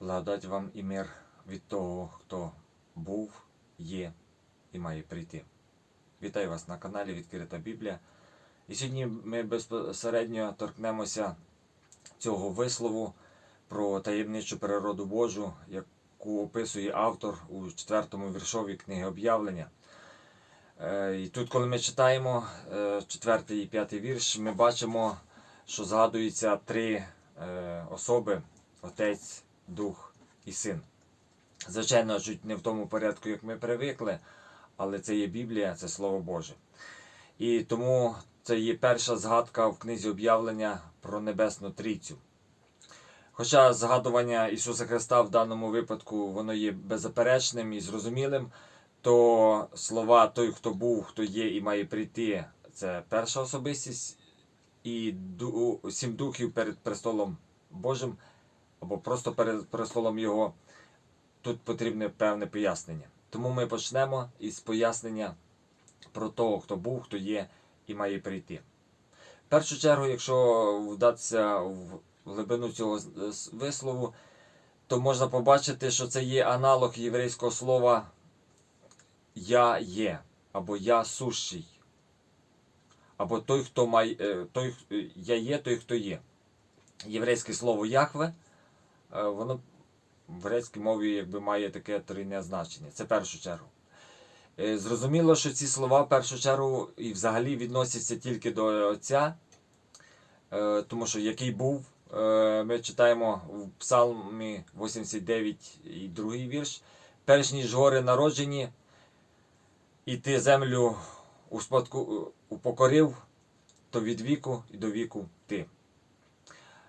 Благодать вам і мир від того, хто був, є і має прийти. Вітаю вас на каналі Відкрита Біблія. І сьогодні ми безпосередньо торкнемося цього вислову про таємничу природу Божу, яку описує автор у четвертому віршові книги об'явлення. Е, І тут, коли ми читаємо е, четвертий і п'ятий вірш, ми бачимо, що згадуються три е, особи: Отець, Дух і Син. Звичайно, чуть не в тому порядку, як ми привикли, але це є Біблія, це Слово Боже. І тому це є перша згадка в книзі об'явлення про Небесну Трійцю. Хоча згадування Ісуса Христа в даному випадку воно є беззаперечним і зрозумілим, то слова той, хто був, хто є і має прийти, це перша особистість, і сім духів перед престолом Божим, або просто перед престолом Його, тут потрібне певне пояснення. Тому ми почнемо із пояснення про того, хто був, хто є і має прийти. В першу чергу, якщо вдатися в глибину цього вислову, то можна побачити, що це є аналог єврейського слова Я є, або Я сущий, або той, хто має, е, той, е, я є, той, хто є. Єврейське слово Яхве, воно в грецькій мові якби має таке трійне значення. Це першу чергу. Е, Зрозуміло, що ці слова в першу чергу і взагалі відносяться тільки до Отця, е, тому що який був, е, ми читаємо в Псалмі 89 і другий вірш. Перш ніж гори народжені, і ти землю успадку, упокорив, то від віку і до віку ти.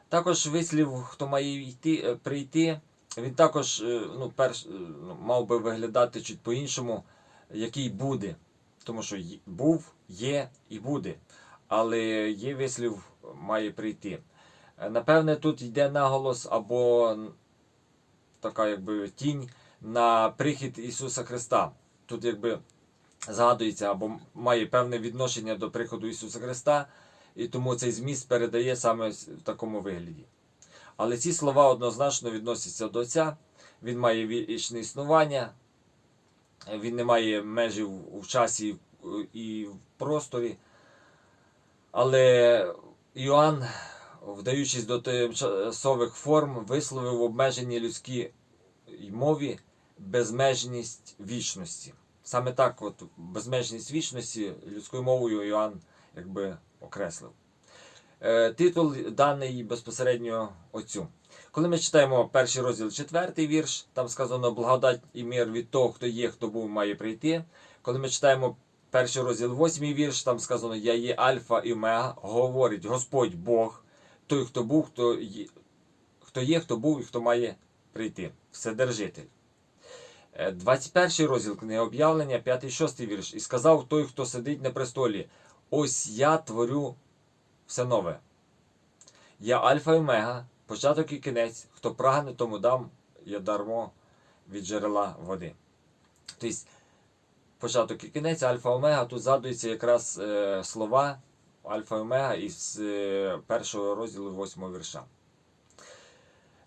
Також вислів, хто має йти, е, прийти, він також е, ну, перш, е, ну, мав би виглядати чуть по-іншому, який буде. Тому що був, є і буде. Але є вислів має прийти. Напевне, тут йде наголос або така якби тінь на прихід Ісуса Христа. Тут якби згадується або має певне відношення до приходу Ісуса Христа, і тому цей зміст передає саме в такому вигляді. Але ці слова однозначно відносяться до Отця, Він має вічне існування, він не має межі в часі і в просторі. Але Іоанн, вдаючись до тимчасових форм, висловив в обмеженій людській мові безмежність вічності. Саме так, от безмежність вічності людською мовою Іоанн якби окреслив. Е, Титул даний безпосередньо отцю. Коли ми читаємо перший розділ, четвертий вірш, там сказано благодать і мир від того, хто є, хто був, має прийти. Коли ми читаємо перший розділ, восьмий вірш, там сказано Я є Альфа і Омега, говорить Господь Бог, той, хто був, хто є, хто є, хто був і хто має прийти. Вседержитель. Е, 21 розділ книги об'явлення, 5-6 вірш. І сказав той, хто сидить на престолі: Ось я творю все нове. Я Альфа і Омега, початок і кінець, хто прагне, тому дам я дармо від джерела води. Тобто, початок і кінець, Альфа Омега, тут згадуються якраз е, слова Альфа і Омега із е, першого розділу восьмого вірша.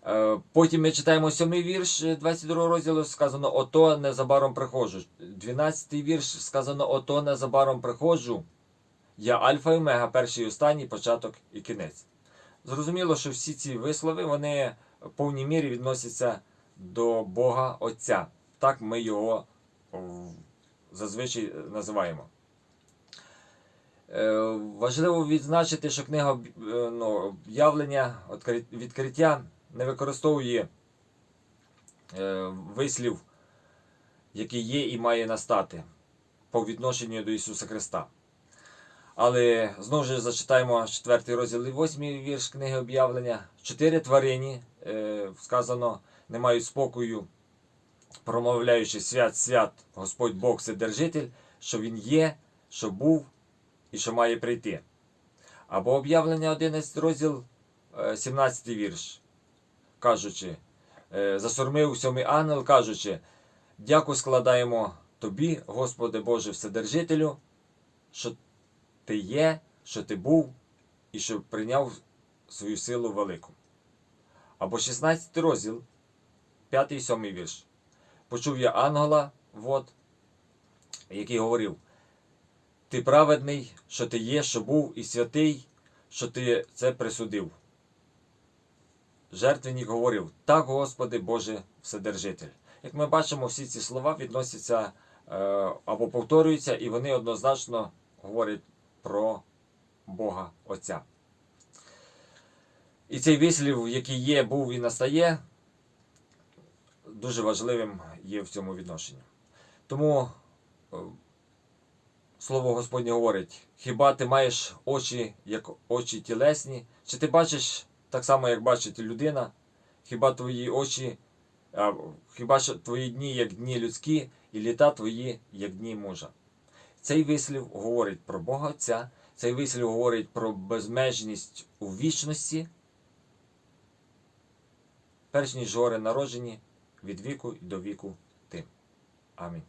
Е, Потім ми читаємо сьомий вірш е, 22 розділу, сказано Ото незабаром приходжу. 12 вірш сказано Ото незабаром приходжу. Я Альфа і Омега, перший і останній, початок і кінець. Зрозуміло, що всі ці вислови вони в повній мірі відносяться до Бога Отця. Так ми його зазвичай називаємо. Е, Важливо відзначити, що книга е, ну, об'явлення, відкриття не використовує е, вислів, який є і має настати по відношенню до Ісуса Христа. Але знову ж зачитаємо 4 розділ і 8 вірш книги об'явлення. Чотири тварині, е, сказано, не мають спокою, промовляючи свят, свят, Господь Бог Вседержитель, що Він є, що був і що має прийти. Або об'явлення 11 розділ, е, 17 вірш, кажучи, е, засурмив сьомий ангел, кажучи, дяку складаємо тобі, Господи Боже Вседержителю, що ти є, що ти був і що прийняв свою силу велику. Або 16 розділ, 5 і 7 вірш. Почув я ангела, вот, який говорив: Ти праведний, що ти є, що був, і святий, що ти це присудив. Жертвенник говорив: Так, Господи Боже Вседержитель. Як ми бачимо, всі ці слова відносяться е, або повторюються, і вони однозначно говорять про Бога Отця. І цей вислів, який є, був і настає, дуже важливим є в цьому відношенні. Тому е, слово Господнє говорить: хіба ти маєш очі, як очі тілесні, чи ти бачиш так само, як бачить людина, хіба твої очі, а, хіба твої дні, як дні людські, і літа твої, як дні мужа. Цей вислів говорить про Бога Отця, цей вислів говорить про безмежність у вічності, перш ніж гори народжені від віку і до віку тим. Амінь.